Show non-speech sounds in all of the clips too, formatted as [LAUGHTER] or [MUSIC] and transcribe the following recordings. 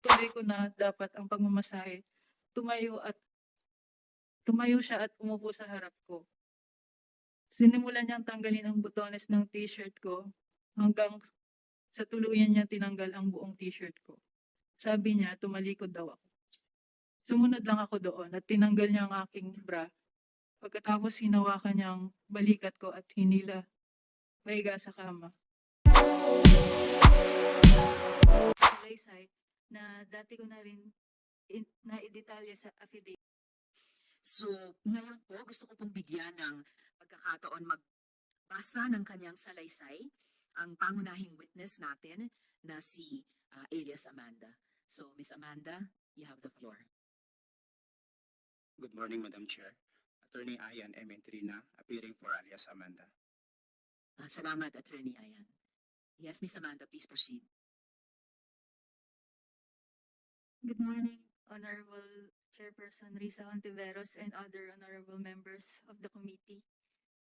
tuloy ko na dapat ang pagmamasahe. Tumayo at tumayo siya at umupo sa harap ko. Sinimulan niyang tanggalin ang butones ng t-shirt ko hanggang sa tuluyan niya tinanggal ang buong t-shirt ko. Sabi niya, tumalikod daw ako. Sumunod lang ako doon at tinanggal niya ang aking bra. Pagkatapos hinawakan niya ang balikat ko at hinila mahiga sa kama. Salaysay na dati ko na rin in, na idetalye sa affidavit. So, ngayon po, gusto ko pong bigyan ng pagkakataon magbasa ng kanyang salaysay ang pangunahing witness natin na si ah, Elias Amanda. So, Miss Amanda, you have the floor. Good morning, Madam Chair. Attorney Ayan M. Entrina, appearing for alias Amanda. Ah, salamat, Attorney Ayan. Yes, Miss Amanda, please proceed. Good morning, Honorable Chairperson Risa Ontiveros and other honorable members of the committee.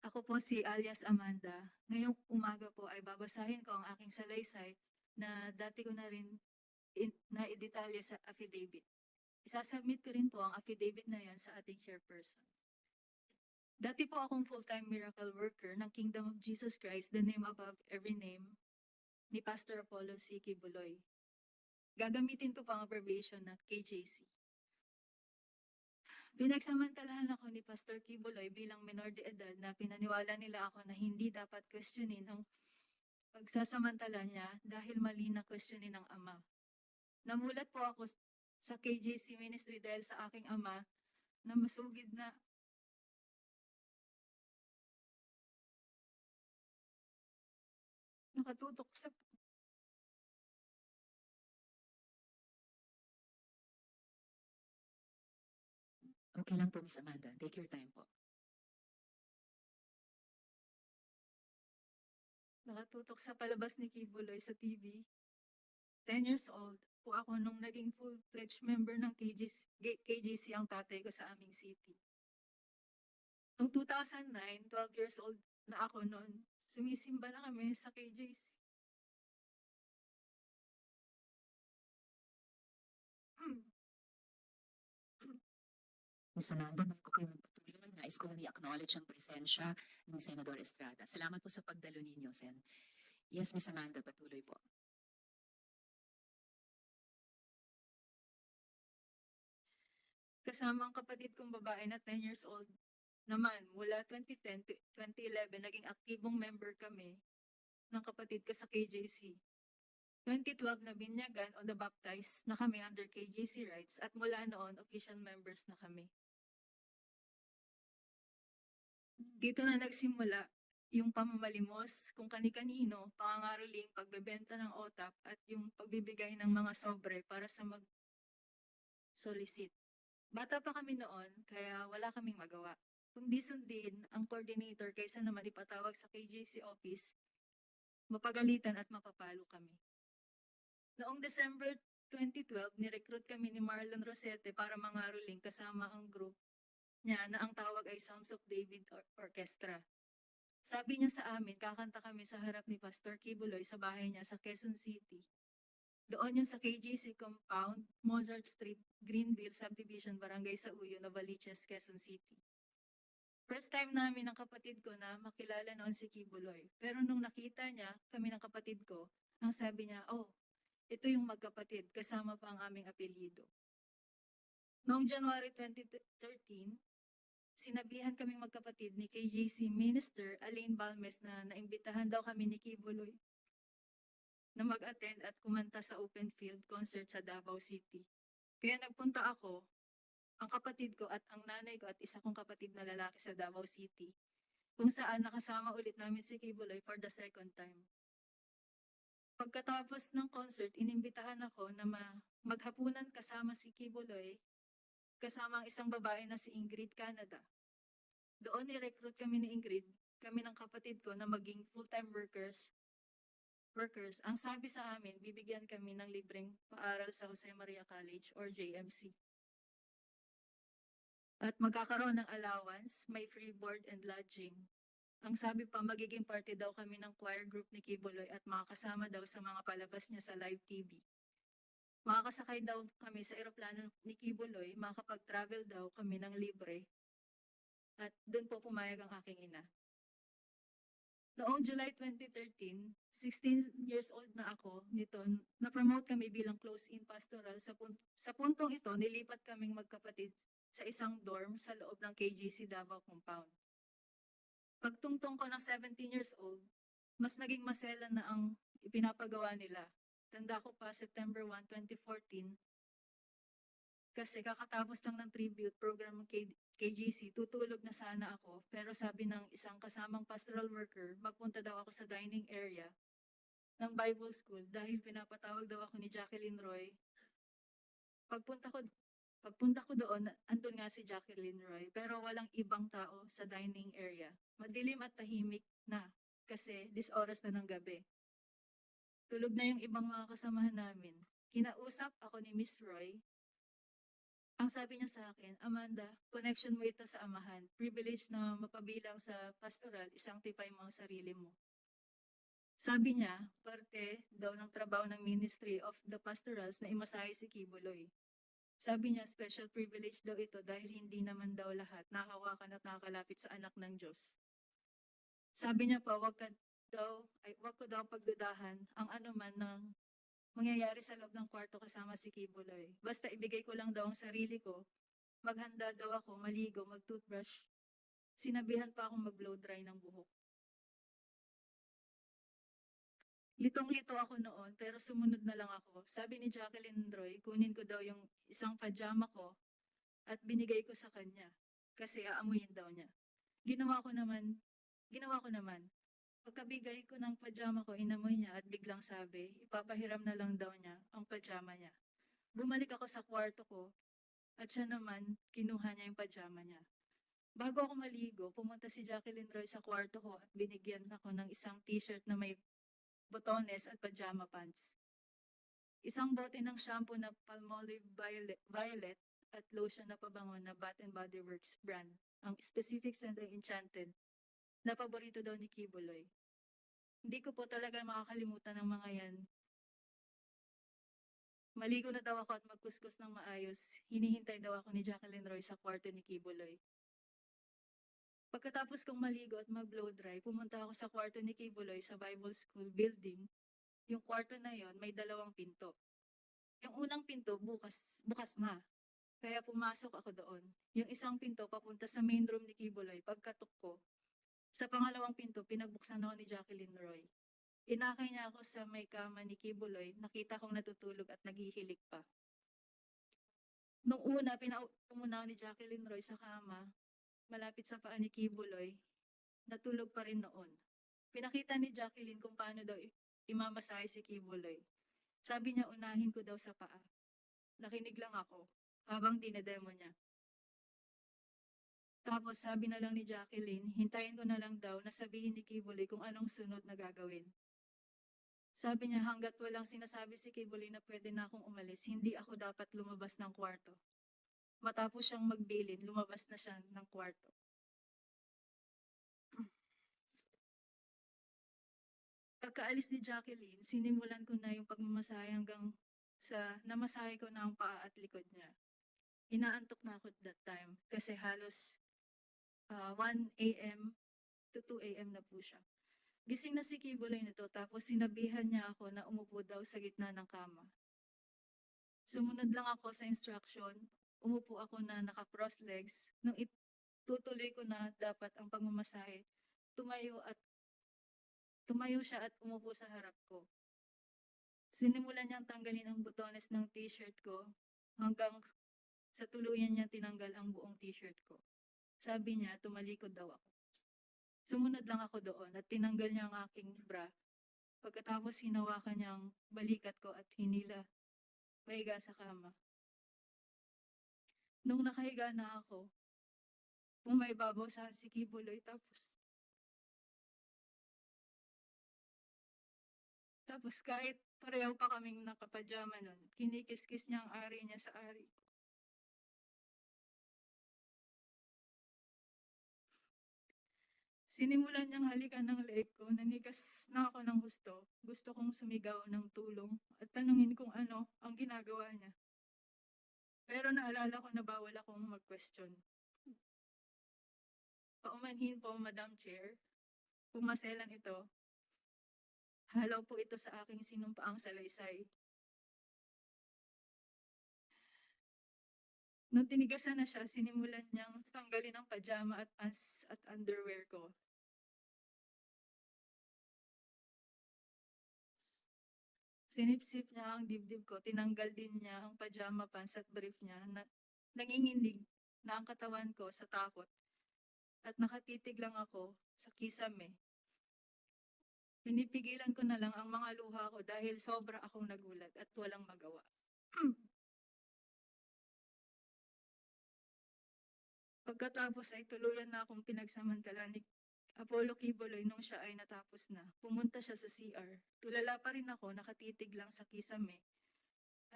Ako po si alias Amanda. Ngayong umaga po ay babasahin ko ang aking salaysay na dati ko na rin in, na idetalye sa affidavit. Isasubmit ko rin po ang affidavit na yan sa ating chairperson. Dati po akong full-time miracle worker ng Kingdom of Jesus Christ, the name above every name, ni Pastor Apollo C. Kibuloy. Gagamitin ko pa ang abbreviation na KJC. Pinagsamantalahan ako ni Pastor Kibuloy bilang menor de edad na pinaniwala nila ako na hindi dapat questionin ang pagsasamantala niya dahil mali na questionin ng ama. Namulat po ako sa KJC ministry dahil sa aking ama na masugid na nakatutok sa Okay lang po, Miss Amanda. Take your time po. nakatutok sa palabas ni Kibuloy sa TV. 10 years old po ako nung naging full-fledged member ng KGC, KGC ang tatay ko sa aming city. Noong 2009, 12 years old na ako noon, sumisimba na kami sa KJC. Miss Amanda, bago kayo magpatuloy, nais ko i-acknowledge ang presensya ni Senador Estrada. Salamat po sa pagdalo ninyo, Sen. Yes, Miss Amanda, patuloy po. Kasama ang kapatid kong babae na 10 years old naman mula 2010 to 2011 naging aktibong member kami ng kapatid ko sa KJC. 2012 na binyagan o na-baptize na kami under KJC rights at mula noon official members na kami. Dito na nagsimula yung pamamalimos kung kani-kanino, pangangaroling, pagbebenta ng otap at yung pagbibigay ng mga sobre para sa mag solicit. Bata pa kami noon, kaya wala kaming magawa. Kundi sundin ang coordinator kaysa naman ipatawag sa KJC office, mapagalitan at mapapalo kami. Noong December 2012, nirecruit kami ni Marlon Rosete para mangaroling kasama ang group niya na ang tawag ay Psalms of David Or- Orchestra. Sabi niya sa amin, kakanta kami sa harap ni Pastor Kibuloy sa bahay niya sa Quezon City. Doon yun sa KJC Compound, Mozart Street, Greenville Subdivision, Barangay Sauyo, Novaliches, Quezon City. First time namin ng kapatid ko na makilala noon si Kibuloy. Pero nung nakita niya kami ng kapatid ko, ang sabi niya, oh, ito yung magkapatid, kasama pa ang aming apelyido. Noong January 2013, sinabihan kaming magkapatid ni KJC Minister Alain Balmes na naimbitahan daw kami ni Kibuloy na mag-attend at kumanta sa open field concert sa Davao City. Kaya nagpunta ako, ang kapatid ko at ang nanay ko at isa kong kapatid na lalaki sa Davao City, kung saan nakasama ulit namin si Kibuloy for the second time. Pagkatapos ng concert, inimbitahan ako na ma- maghapunan kasama si Kibuloy, kasama ang isang babae na si Ingrid Canada. Doon ni-recruit kami ni Ingrid, kami ng kapatid ko na maging full-time workers workers, ang sabi sa amin, bibigyan kami ng libreng paaral sa Jose Maria College or JMC. At magkakaroon ng allowance, may free board and lodging. Ang sabi pa, magiging party daw kami ng choir group ni Kibuloy at makakasama daw sa mga palabas niya sa live TV. Makakasakay daw kami sa eroplano ni Kibuloy, makakapag-travel daw kami ng libre. At doon po pumayag ang aking ina. Noong July 2013, 16 years old na ako nito, na-promote kami bilang close-in pastoral. Sa, pun- sa puntong ito, nilipat kaming magkapatid sa isang dorm sa loob ng KGC Davao compound. Pagtungtong ko ng 17 years old, mas naging masela na ang ipinapagawa nila. Tanda ko pa, September 1, 2014, kasi kakatapos lang ng tribute program ng KGC, tutulog na sana ako. Pero sabi ng isang kasamang pastoral worker, magpunta daw ako sa dining area ng Bible School dahil pinapatawag daw ako ni Jacqueline Roy. Pagpunta ko, pagpunta ko doon, andun nga si Jacqueline Roy, pero walang ibang tao sa dining area. Madilim at tahimik na kasi dis oras na ng gabi. Tulog na yung ibang mga kasamahan namin. Kinausap ako ni Miss Roy ang sabi niya sa akin, Amanda, connection mo ito sa amahan. Privilege na mapabilang sa pastoral, isanctify mo ang sarili mo. Sabi niya, parte daw ng trabaho ng Ministry of the Pastorals na imasahe si Kibuloy. Sabi niya, special privilege daw ito dahil hindi naman daw lahat nakahawakan at nakakalapit sa anak ng Diyos. Sabi niya pa, wag ka daw, ay, wag ko daw pagdudahan ang anuman ng mangyayari sa loob ng kwarto kasama si Kibuloy. Basta ibigay ko lang daw ang sarili ko, maghanda daw ako, maligo, mag-toothbrush. Sinabihan pa akong mag-blow dry ng buhok. Litong-lito ako noon, pero sumunod na lang ako. Sabi ni Jacqueline Roy, kunin ko daw yung isang pajama ko at binigay ko sa kanya kasi aamuyin daw niya. Ginawa ko naman, ginawa ko naman. Pagkabigay ko ng pajama ko, inamoy niya at biglang sabi, ipapahiram na lang daw niya ang pajama niya. Bumalik ako sa kwarto ko at siya naman kinuha niya yung pajama niya. Bago ako maligo, pumunta si Jacqueline Roy sa kwarto ko at binigyan ako ng isang t-shirt na may botones at pajama pants. Isang bote ng shampoo na Palmolive Violet, Violet at lotion na pabango na Bath and Body Works brand. Ang specific scent ay Enchanted na paborito daw ni Kibuloy. Hindi ko po talaga makakalimutan ng mga yan. Maligo na daw ako at magkuskus ng maayos. Hinihintay daw ako ni Jacqueline Roy sa kwarto ni Kibuloy. Pagkatapos kong maligo at mag-blow dry, pumunta ako sa kwarto ni Kibuloy sa Bible School building. Yung kwarto na yon may dalawang pinto. Yung unang pinto bukas, bukas na. Kaya pumasok ako doon. Yung isang pinto papunta sa main room ni Kibuloy. Pagkatok ko, sa pangalawang pinto, pinagbuksan ako ni Jacqueline Roy. Inakay niya ako sa may kama ni Kibuloy, nakita kong natutulog at naghihilik pa. Nung una, pinaupo muna ako ni Jacqueline Roy sa kama, malapit sa paa ni Kibuloy, natulog pa rin noon. Pinakita ni Jacqueline kung paano daw imamasahe si Kibuloy. Sabi niya unahin ko daw sa paa. Nakinig lang ako habang dinedemo niya. Tapos sabi na lang ni Jacqueline, hintayin ko na lang daw na sabihin ni Kibuloy kung anong sunod na gagawin. Sabi niya hanggat walang sinasabi si Kibuloy na pwede na akong umalis, hindi ako dapat lumabas ng kwarto. Matapos siyang magbilin, lumabas na siya ng kwarto. [CLEARS THROAT] Pagkaalis ni Jacqueline, sinimulan ko na yung pagmamasahe hanggang sa namasahe ko na ang paa at likod niya. Inaantok na ako at that time kasi halos ah, 1 a.m. to 2 a.m. na po siya. Gising na si Kibuloy nito tapos sinabihan niya ako na umupo daw sa gitna ng kama. Sumunod lang ako sa instruction. Umupo ako na naka-cross legs. Nung itutuloy ko na dapat ang pagmamasahe, tumayo at tumayo siya at umupo sa harap ko. Sinimulan niyang tanggalin ang butones ng t-shirt ko hanggang sa tuluyan niya tinanggal ang buong t-shirt ko. Sabi niya, tumalikod daw ako. Sumunod lang ako doon at tinanggal niya ang aking bra. Pagkatapos hinawakan niya ang balikat ko at hinila pahiga sa kama. Nung nakahiga na ako, pumaibabaw sa si Kibuloy tapos Tapos kahit pareho pa kaming nakapajama nun, kinikis-kis niya ang ari niya sa ari ko. Sinimulan niyang halikan ng leeg ko, nanigas na ako ng gusto. Gusto kong sumigaw ng tulong at tanungin kung ano ang ginagawa niya. Pero naalala ko na bawal akong mag-question. Paumanhin po, Madam Chair. Pumaselan ito. Halaw po ito sa aking sinumpaang salaysay. Nung tinigasan na siya, sinimulan niyang tanggalin ang pajama at pants at underwear ko. Sinipsip niya ang dibdib ko, tinanggal din niya ang pajama pants at brief niya na nanginginig na ang katawan ko sa takot. At nakatitig lang ako sa kisame. Pinipigilan ko na lang ang mga luha ko dahil sobra akong nagulat at walang magawa. [CLEARS THROAT] Pagkatapos ay tuluyan na akong pinagsamantala ni Apollo Kiboloy nung siya ay natapos na. Pumunta siya sa CR. Tulala pa rin ako, nakatitig lang sa kisame.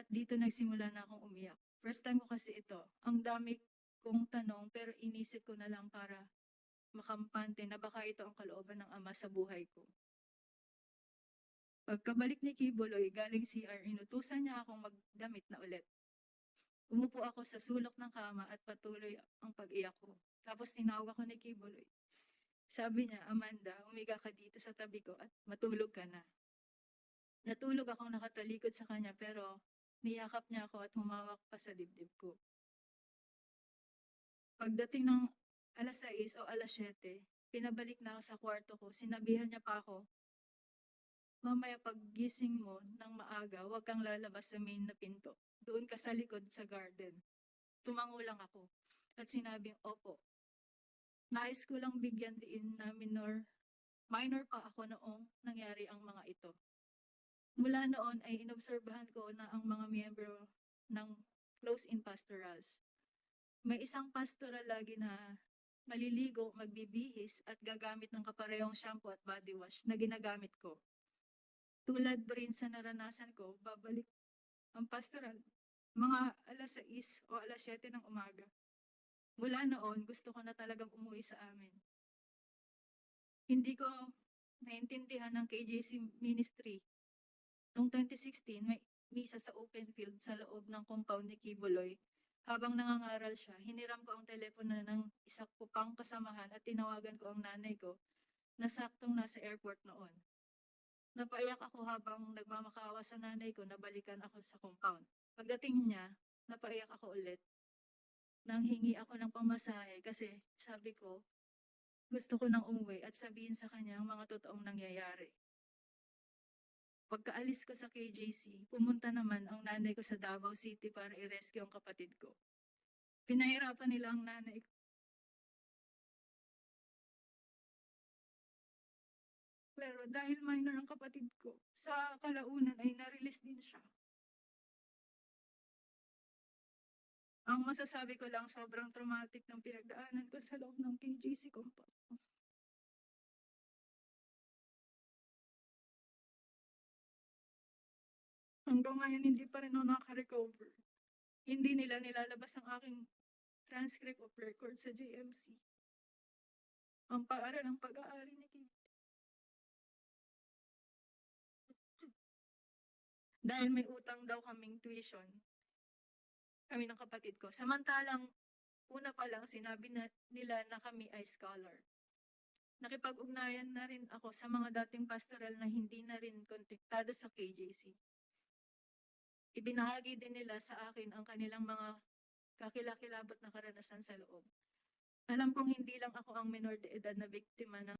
At dito nagsimula na akong umiyak. First time ko kasi ito. Ang dami kong tanong pero inisip ko na lang para makampante na baka ito ang kalooban ng ama sa buhay ko. Pagkabalik ni Kiboloy galing CR, inutusan niya akong magdamit na ulit. Umupo ako sa sulok ng kama at patuloy ang pag-iyak ko. Tapos tinawag ako ni Kiboloy. Sabi niya, Amanda, umiga ka dito sa tabi ko at matulog ka na. Natulog akong nakatalikod sa kanya pero niyakap niya ako at humawak pa sa dibdib ko. Pagdating ng alas 6 o alas 7, pinabalik na ako sa kwarto ko. Sinabihan niya pa ako, Mamaya paggising mo ng maaga, huwag kang lalabas sa main na pinto. Doon ka sa likod sa garden. Tumango lang ako at sinabing, opo. Nais ko lang bigyan din na minor, minor pa ako noong nangyari ang mga ito. Mula noon ay inobserbahan ko na ang mga miyembro ng close-in pastorals. May isang pastoral lagi na maliligo, magbibihis at gagamit ng kaparehong shampoo at body wash na ginagamit ko. Tulad rin sa naranasan ko, babalik ang pastoral mga alas 6 o alas 7 ng umaga. Mula noon, gusto ko na talagang umuwi sa amin. Hindi ko naintindihan ng KJC ministry. Noong 2016, may misa sa open field sa loob ng compound ni Kiboloy. Habang nangangaral siya, hiniram ko ang telepono ng isa ko pang kasamahan at tinawagan ko ang nanay ko na saktong nasa airport noon. Napaiyak ako habang nagmamakawa sa nanay ko na balikan ako sa compound. Pagdating niya, napaiyak ako ulit. Nang hingi ako ng pamasahe kasi sabi ko, gusto ko nang umuwi at sabihin sa kanya ang mga totoong nangyayari. Pagkaalis ko sa KJC, pumunta naman ang nanay ko sa Davao City para i-rescue ang kapatid ko. Pinahirapan nila ang nanay ko. Pero dahil minor ang kapatid ko, sa kalaunan ay na-release din siya. Ang masasabi ko lang sobrang traumatic ng pinagdaanan ko sa loob ng KJC compound. Hanggang ngayon hindi pa rin ako nakaka-recover. Hindi nila nilalabas ang aking transcript of record sa JMC. Ang paaral ng pag-aari ni Kim. Dahil may utang daw kaming tuition, kami ng kapatid ko. Samantalang, una pa lang sinabi na nila na kami ay scholar. Nakipag-ugnayan na rin ako sa mga dating pastoral na hindi na rin kontaktado sa KJC. Ibinahagi din nila sa akin ang kanilang mga kakilakilabot na karanasan sa loob. Alam kong hindi lang ako ang minor de edad na biktima ng